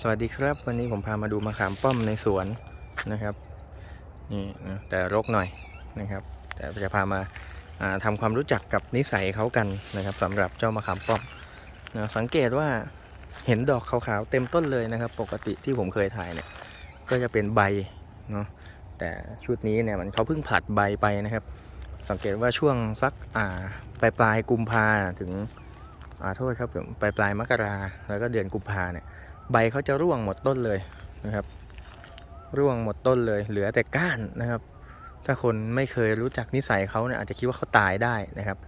สวัสดีครับ วันนี้ผมพามาดูมะขามป้อมในสวนนะครับนี่นะแต่รกหน่อยนะครับ แต่จะพามาาทำความรู้จักกับนิสัยเขากันนะครับสำหรับเจ้ามะขามป้อมนะสังเกตว่าเห็นดอกขาวๆเต็มต้นเลยนะครับ ปกติที่ผมเคยถ่ายเนี่ยก็จะเป็นใบเนาะแต่ชุดนี้เนี่ยมันเขาเพิ่งผลัดใบไปนะครับ สังเกตว่าช่วงสักอ่าปลายปลายกุมภาถึงอ่าโทษครับผมปลายปลายมกราแล้วก็เดือนกุมภาเนี่ย ใบเขาจะร่วงหมดต้นเลยนะครับ ร่วงหมดต้นเลย เหลือแต่ก้านนะครับ ถ้าคนไม่เคยรู้จักนิสัยเขาเนี่ยอาจจะคิดว่าเขาตายได้นะครับ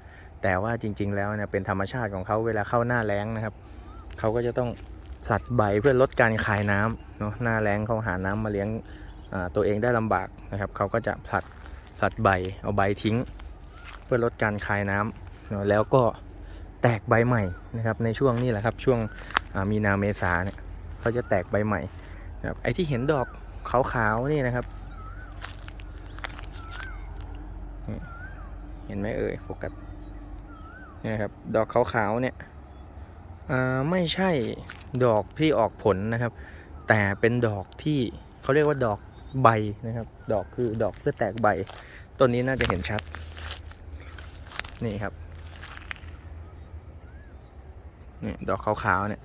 แต่ว่าจริง ๆ แล้วเนี่ยเป็นธรรมชาติของเขาเวลาเข้าหน้าแล้งนะครับเขาก็จะต้องผลัดใบเพื่อลดการคายน้ำเนาะหน้าแล้งเขาหาน้ำมาเลี้ยงตัวเองได้ลำบากนะครับเขาก็จะผลัดผลัดใบเอาใบทิ้ง เพื่อลดการคายน้ำเนาะแล้วก็แตกใบใหม่นะครับในช่วงนี้แหละครับช่วงมีนาเมษาเนี่ย เขาจะแตกใบใหม่นะครับไอ้ที่เห็นดอกขาวๆนี่นะครับ เห็นไหมเอ่ยโฟกัสนี่นะครับดอกขาวๆเนี่ยไม่ใช่ดอกที่ออกผลนะครับ แต่เป็นดอกที่เขาเรียกว่าดอกใบนะครับ ดอกคือดอกเพื่อแตกใบต้นนี้น่าจะเห็นชัด นี่ครับนี่ดอกขาวๆเนี่ย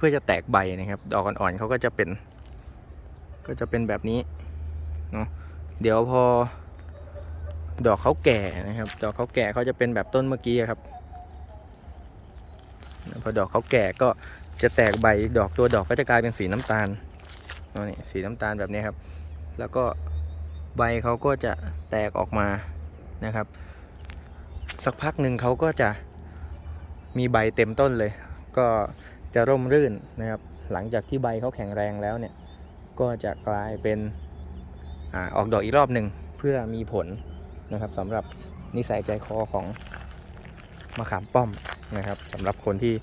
พื่อจะแตกใบนะครับ ดอกอ่อนๆเขาก็จะเป็น ก็จะเป็นแบบนี้เนาะเดี๋ยวพอ ดอกเขาแก่นะครับ ดอกเขาแก่เขาจะเป็นแบบต้นเมื่อกี้ครับพอดอกเขาแก่ก็จะแตกใบดอกตัวดอกก็จะกลายเป็นสีน้ำตาลเนาะนี่สีน้ำตาลแบบนี้ครับ แล้วก็ใบเขาก็จะแตกออกมานะครับ สักพักหนึ่งเขาก็จะมีใบเต็มต้นเลย ก็ จะร่มรื่นนะครับ หลังจากที่ใบเขาแข็งแรงแล้วเนี่ย ก็จะกลายเป็นอออกดอกอีกรอบหนึ่งเพื่อมีผลนะครับสำหรับนิสัยใจคอของมะขามป้อมนะครับสำหรับคนที่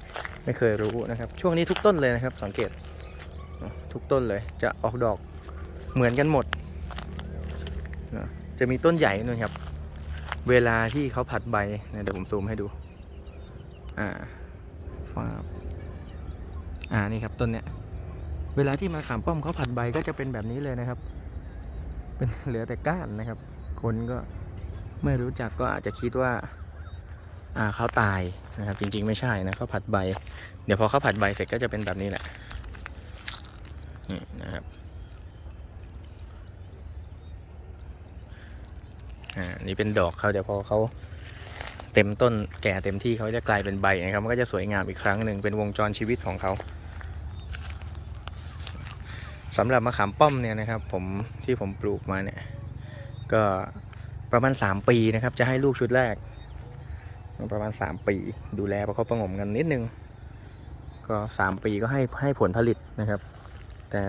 ไม่เคยรู้นะครับ ช่วงนี้ทุกต้นเลยนะครับ สังเกตทุกต้นเลยจะออกดอกเหมือนกันหมดนะจะมีต้นใหญ่นู่นครับ เวลาที่เขาผัดใบนะเดี๋ยวผมซูมให้ดู อ่าฟ้าบ อ่านี่ครับต้นเนี้ยเวลาที่มาขามป้อมเขาผัดใบก็จะเป็นแบบนี้เลยนะครับ เป็นเหลือแต่ก้านนะครับ คนก็ไม่รู้จักก็อาจจะคิดว่า อ่าเขาตายนะครับ จริง ๆ ไม่ใช่นะเขาผัดใบ เดี๋ยวพอเขาผัดใบเสร็จก็จะเป็นแบบนี้แหละนี่นะครับอ่านี่เป็นดอกเขาเดี๋ยวพอเขา เต็มต้นแก่เต็มที่เขาจะกลายเป็นใบนะครับ มันก็จะสวยงามอีกครั้งหนึ่งเป็นวงจรชีวิตของเขาสำหรับมะขามป้อมเนี่ยนะครับ ผมที่ผมปลูกมาเนี่ยก็ประมาณ 3 ปีนะครับ จะให้ลูกชุดแรก ประมาณ 3 ปี ดูแลประคบประงมกันนิดนึง ก็ 3 ปีก็ให้ให้ผลผลิตนะครับ แต่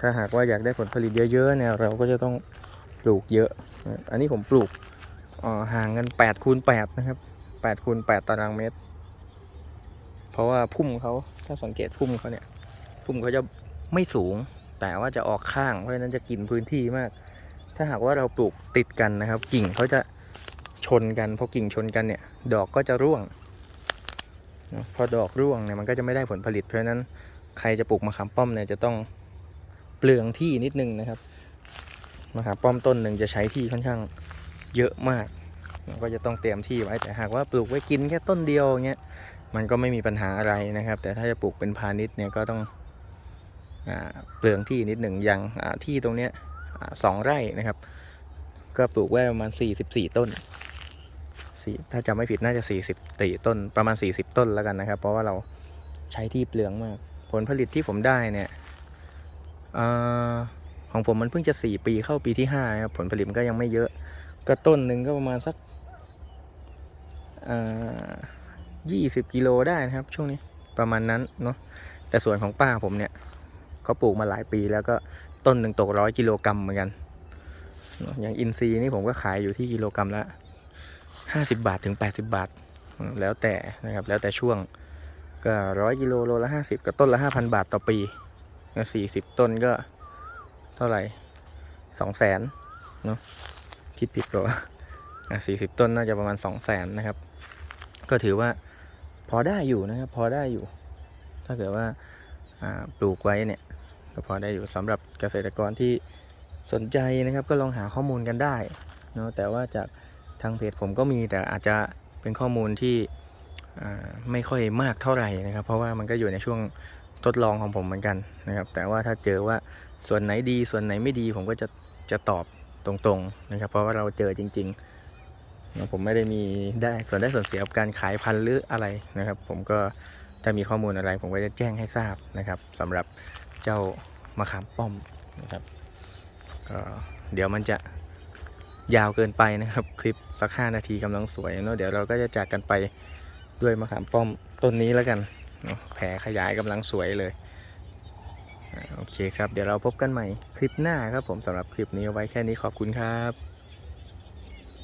ถ้าหากว่าอยากได้ผลผลิตเยอะๆเนี่ยเราก็จะต้องปลูกเยอะ อันนี้ผมปลูก ห่างกัน8คูณ8นะครับ8คูณ8ตารางเมตร เพราะว่าพุ่มเขาถ้าสังเกตพุ่มเขาเนี่ย พุ่มเขาจะไม่สูง แต่ว่าจะออกข้าง เพราะฉะนั้นจะกินพื้นที่มาก ถ้าหากว่าเราปลูกติดกันนะครับ กิ่งเขาจะชนกันพอกิ่งชนกันเนี่ย ดอกก็จะร่วงพอดอกร่วงเนี่ยมันก็จะไม่ได้ผลผลิต เพราะฉะนั้นใครจะปลูกมะขามป้อมเนี่ยจะต้องเปลืองที่นิดนึงนะครับมะขามป้อมต้นหนึ่งจะใช้ที่ค่อนข้าง เยอะมากก็จะต้องเตรียมที่ไว้แต่หากว่าปลูกไว้กินแค่ต้นเดียวเงี้ยมันก็ไม่มีปัญหาอะไรนะครับ แต่ถ้าจะปลูกเป็นพาณิชย์เนี่ยก็ต้องอเปลืองที่นิดหนึ่งอย่างที่ตรงเนี้ยสองไร่นะครับ ก็ปลูกไว้ประมาณ 44 ต้นสี่ถ้าจำไม่ผิดน่าจะ 40ตีต้นประมาณ 40 ต้นแล้วกันนะครับ เพราะว่าเราใช้ที่เปลืองมาก ผลผลิตที่ผมได้เนี่ยอของผมมันเพิ่งจะ 4 ปีเข้าปีที่5นะครับผลผลิตก็ยังไม่เยอะ ก็ต้นหนึ่งก็ประมาณสักยี่สิบกิโลได้นะครับ ช่วงนี้ประมาณนั้นเนาะแต่ส่วนของป้าผมเนี่ยเขาปลูกมาหลายปีแล้วก็ต้นหนึ่งตกร้อยกิโลกรัมเหมือนกัน อย่างอินซีย์นี่ผมก็ขายอยู่ที่กิโลกรัมละห้าสิบาทถึงแปดสิบาท แล้วแต่นะครับแล้วแต่ช่วงก็ร้อยกิโลโลละห้าสิบก็ต้นละห้าพันบาทต่อปีสี่สิบต้นก็เท่าไหร่สองแสนเนาะ คิดผิดเปล่าวะอะสี่สิบต้นน่าจะประมาณสองแสนนะครับ ก็ถือว่าพอได้อยู่นะครับ พอได้อยู่ ถ้าเกิดว่าปลูกไว้เนี่ยก็พอได้อยู่สำหรับเกษตรกรที่สนใจนะครับ ก็ลองหาข้อมูลกันได้เนาะแต่ว่าจากทางเพจผมก็มีแต่อาจจะเป็นข้อมูลที่ไม่ค่อยมากเท่าไหร่นะครับ เพราะว่ามันก็อยู่ในช่วงทดลองของผมเหมือนกันนะครับ แต่ว่าถ้าเจอว่าส่วนไหนดีส่วนไหนไม่ดีผมก็จะจะตอบ ตรงๆนะครับ เพราะว่าเราเจอจริงๆนะผมไม่ได้มีได้ส่วนได้ส่วนเสียกับการขายพันธุ์หรืออะไรนะครับ ผมก็ถ้ามีข้อมูลอะไร ผมก็จะแจ้งให้ทราบนะครับสำหรับเจ้ามะขามป้อมนะครับก็เดี๋ยวมันจะยาวเกินไปนะครับ คลิปสักห้านาทีกำลังสวยเนอะเดี๋ยวเราก็จะจากกันไปด้วยมะขามป้อมต้นนี้แล้วกันแผลขยายกำลังสวยเลย โอเคครับ เดี๋ยวเราพบกันใหม่คลิปหน้าครับผมสำหรับคลิปนี้ไว้แค่นี้ขอบคุณครับ